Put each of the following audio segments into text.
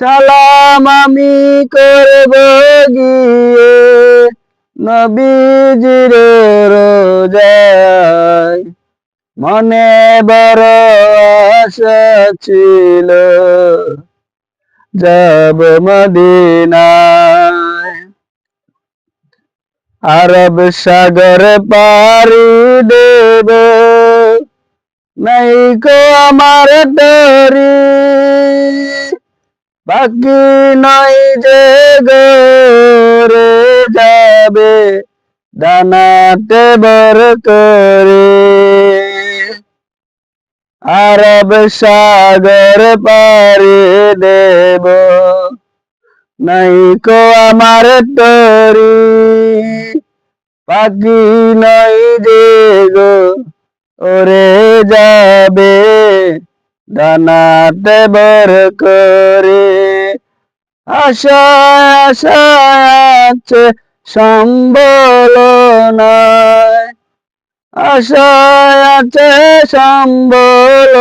সালাম আমি করব গিয়ে নবীজির রোজায়। মনে বড় আশা ছিল, যাব মদিনায়। আরব সাগর পারি দেব, নাই কো আমার তরি। বাকি নই যে গোরে যাবে, দানাতে বর করে। আরব সাগর পারি দেব নাই কো আমার তরি। পাখি নই যে গো ওরে যাবে দানাতে বর করে আশা আশা আছে, সম্বল নাই। আশা আছে, সম্বল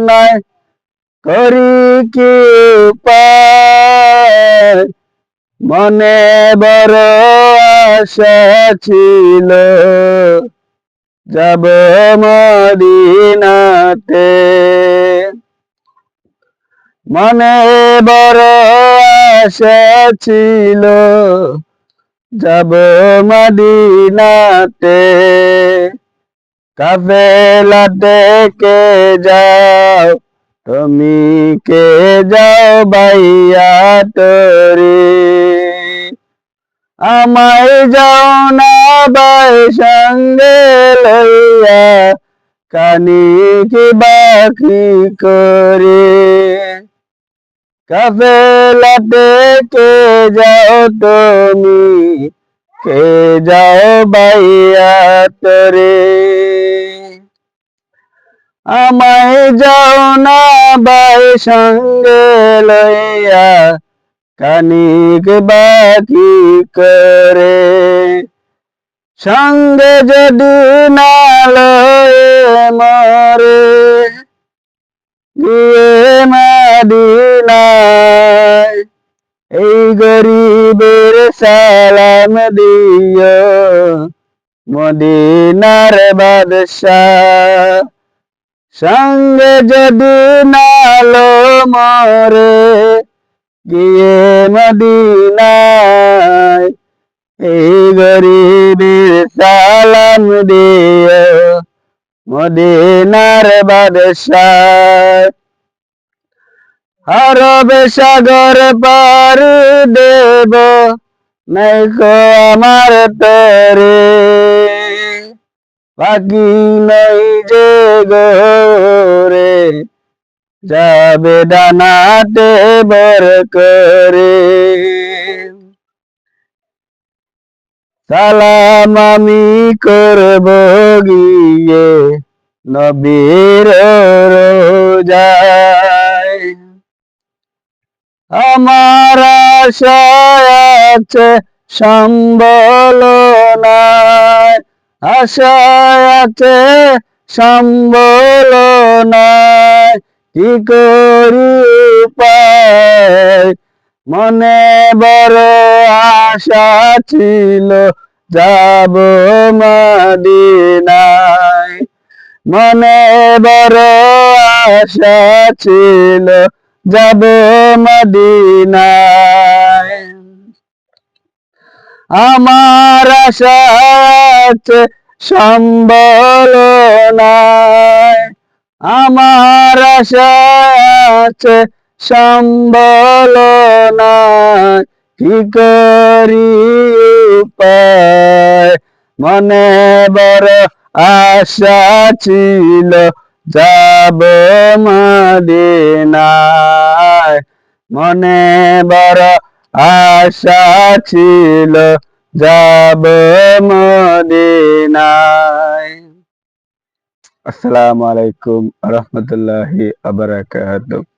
নাই, করি কি উপায়? মনে বড় আশা ছিল, যাব মদিনাতে। মনে বড় যাব মদিনাতে। কাফেলাতে কে যাও, তুমি কে যাও বাইয়া তরে। আমায় যাও না বাই সঙ্গে লইয়া, কানি কি বাকি করে? কাফেলাতে কে যাও তুমি? কে যাও বাইয়া তরে? আমায় যাও না বাই সঙ্গে লইয়া কানিক বাকি করে। সঙ্গে যদি না লয়ে সালাম দিও। মদিনার বাদশাহ সঙ্গে যদি নালো মরে, গিয়ে মদিনায় এই গরিবের সালাম দিও। মদিনার বাদশাহ আরবে সাগর পার দেব নাই আমার তরে। বাকি নই যে গোরে যাবে ডানাতে বর করে। সালাম আমি করব গিয়ে নবীর রোজায়। আমার আশায় আছে সম্বল নাই আশায় আছে সম্বল নাই কি করি উপায়? মনে বড় আশা ছিল, যাব মদিনায়। মনে বড় আশা ছিল যাব মদিনায়। আমার আশা সম্বল নাই। আমার আশা সম্বল নাই। কি করি উপায়? মনে বড় আশা ছিল যাব মদিনায়। মনে বড় আশা ছিল যাব মদিনায়। আসসালামু আলাইকুম রহমতুল্লাহি আবরাকাতুহ